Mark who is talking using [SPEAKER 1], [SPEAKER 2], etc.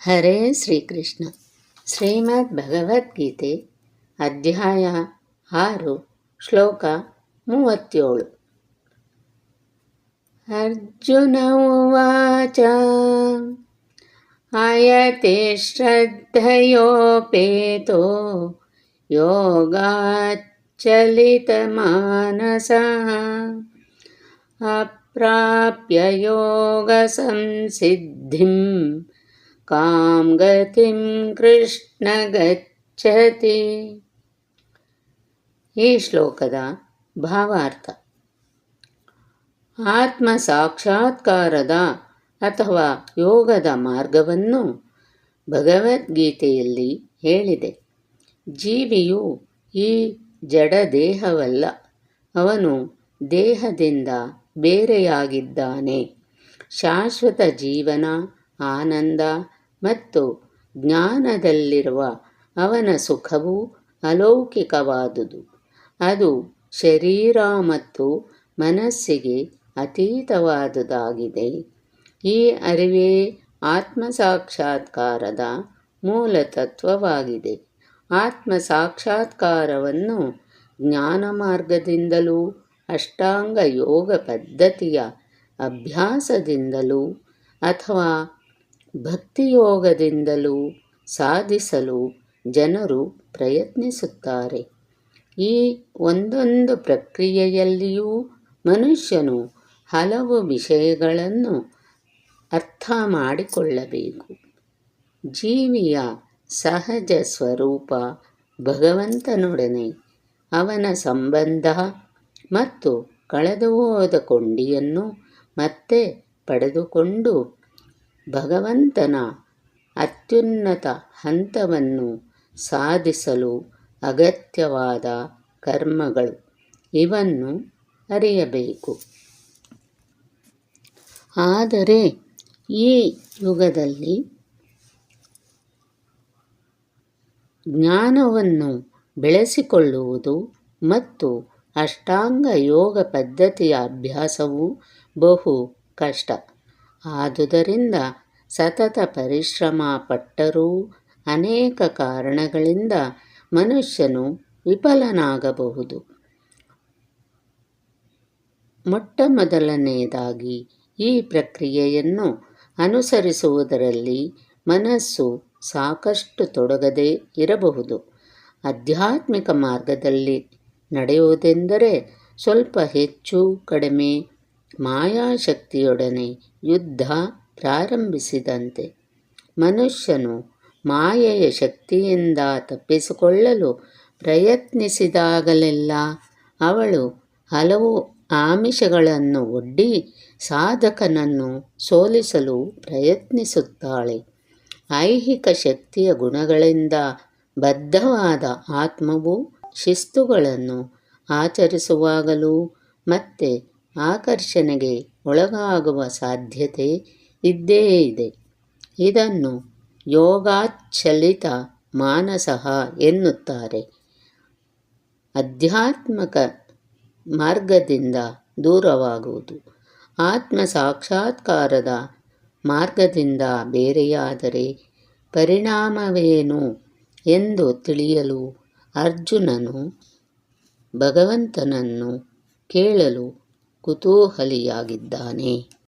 [SPEAKER 1] ಹರೇ ಶ್ರೀಕೃಷ್ಣ ಶ್ರೀಮದ್ ಭಗವದ್ಗೀತೆ ಅಧ್ಯಾಯ ಆರು ಶ್ಲೋಕ ಮೂವತ್ತೇಳು ಅರ್ಜುನ ಉವಾಚ ಆಯತೆ ಶ್ರದ್ಧಯೋಪೇತೋ ಯೋಗಾಚ್ಚಲಿತಮಾನಸಃ ಅಪ್ರಾಪ್ಯ ಯೋಗಸಂಸಿದ್ಧಿಂ ಕಾಂ ಗತಿ ಕೃಷ್ಣ ಗಚ್ಚತಿ ಈ ಶ್ಲೋಕದ ಭಾವಾರ್ಥ. ಆತ್ಮ ಸಾಕ್ಷಾತ್ಕಾರದ ಅಥವಾ ಯೋಗದ ಮಾರ್ಗವನ್ನು ಭಗವದ್ಗೀತೆಯಲ್ಲಿ ಹೇಳಿದೆ. ಜೀವಿಯು ಈ ಜಡ ದೇಹವಲ್ಲ, ಅವನು ದೇಹದಿಂದ ಬೇರೆಯಾಗಿದ್ದಾನೆ. ಶಾಶ್ವತ ಜೀವನ, ಆನಂದ ಮತ್ತು ಜ್ಞಾನದಲ್ಲಿರುವ ಅವನ ಸುಖವು ಅಲೌಕಿಕವಾದುದು. ಅದು ಶರೀರ ಮತ್ತು ಮನಸ್ಸಿಗೆ ಅತೀತವಾದುದಾಗಿದೆ. ಈ ಅರಿವೇ ಆತ್ಮ ಸಾಕ್ಷಾತ್ಕಾರದ ಮೂಲ ತತ್ವವಾಗಿದೆ ಆತ್ಮ ಸಾಕ್ಷಾತ್ಕಾರವನ್ನು ಜ್ಞಾನ ಮಾರ್ಗದಿಂದಲೂ ಅಷ್ಟಾಂಗ ಯೋಗ ಪದ್ಧತಿಯ ಅಭ್ಯಾಸದಿಂದಲೂ ಅಥವಾ ಭಕ್ತಿಯೋಗದಿಂದಲೂ ಸಾಧಿಸಲು ಜನರು ಪ್ರಯತ್ನಿಸುತ್ತಾರೆ. ಈ ಒಂದೊಂದು ಪ್ರಕ್ರಿಯೆಯಲ್ಲಿಯೂ ಮನುಷ್ಯನು ಹಲವು ವಿಷಯಗಳನ್ನು ಅರ್ಥ ಮಾಡಿಕೊಳ್ಳಬೇಕು. ಜೀವಿಯ ಸಹಜ ಸ್ವರೂಪ ಭಗವಂತನೊಡನೆ ಅವನ ಸಂಬಂಧ ಮತ್ತು ಕಳೆದುಹೋದ ಕೊಂಡಿಯನ್ನು ಮತ್ತೆ ಪಡೆದುಕೊಂಡು ಭಗವಂತನ ಅತ್ಯುನ್ನತ ಹಂತವನ್ನು ಸಾಧಿಸಲು ಅಗತ್ಯವಾದ ಕರ್ಮಗಳು. ಇವನ್ನು ಅರಿಯಬೇಕು. ಆದರೆ ಈ ಯುಗದಲ್ಲಿ ಜ್ಞಾನವನ್ನು ಬೆಳೆಸಿಕೊಳ್ಳುವುದು ಮತ್ತು ಅಷ್ಟಾಂಗ ಯೋಗ ಪದ್ಧತಿಯ ಅಭ್ಯಾಸವು ಬಹು ಕಷ್ಟ. ಆದುದರಿಂದ ಸತತ ಪರಿಶ್ರಮ ಪಟ್ಟರೂ ಅನೇಕ ಕಾರಣಗಳಿಂದ ಮನುಷ್ಯನು ವಿಫಲನಾಗಬಹುದು. ಮೊಟ್ಟ ಮೊದಲನೆಯದಾಗಿ ಈ ಪ್ರಕ್ರಿಯೆಯನ್ನು ಅನುಸರಿಸುವುದರಲ್ಲಿ ಮನಸ್ಸು ಸಾಕಷ್ಟು ತೊಡಗದೆ ಇರಬಹುದು. ಆಧ್ಯಾತ್ಮಿಕ ಮಾರ್ಗದಲ್ಲಿ ನಡೆಯುವುದೆಂದರೆ ಸ್ವಲ್ಪ ಹೆಚ್ಚು ಕಡಿಮೆ ಮಾಯಾಶಕ್ತಿಯೊಡನೆ ಯುದ್ಧ ಪ್ರಾರಂಭಿಸಿದಂತೆ ಮನುಷ್ಯನು ಮಾಯೆಯ ಶಕ್ತಿಯಿಂದ ತಪ್ಪಿಸಿಕೊಳ್ಳಲು ಪ್ರಯತ್ನಿಸಿದಾಗಲೆಲ್ಲ ಅವಳು ಹಲವು ಆಮಿಷಗಳನ್ನು ಒಡ್ಡಿ ಸಾಧಕನನ್ನು ಸೋಲಿಸಲು ಪ್ರಯತ್ನಿಸುತ್ತಾಳೆ. ಐಹಿಕ ಶಕ್ತಿಯ ಗುಣಗಳಿಂದ ಬದ್ಧವಾದ ಆತ್ಮವು ಶಿಸ್ತುಗಳನ್ನು ಆಚರಿಸುವಾಗಲೂ ಮತ್ತೆ ಆಕರ್ಷಣೆಗೆ ಒಳಗಾಗುವ ಸಾಧ್ಯತೆ ಇದ್ದೇ ಇದೆ. ಇದನ್ನು ಯೋಗಾಚಲಿತ ಮಾನಸಃ ಎನ್ನುತ್ತಾರೆ. ಆಧ್ಯಾತ್ಮಕ ಮಾರ್ಗದಿಂದ ದೂರವಾಗುವುದು. ಆತ್ಮ ಸಾಕ್ಷಾತ್ಕಾರದ ಮಾರ್ಗದಿಂದ ಬೇರೆಯಾದರೆ ಪರಿಣಾಮವೇನು ಎಂದು ತಿಳಿಯಲು ಅರ್ಜುನನು ಭಗವಂತನನ್ನು ಕೇಳಲು ಕುತೂಹಲಿಯಾಗಿದ್ದಾನೆ.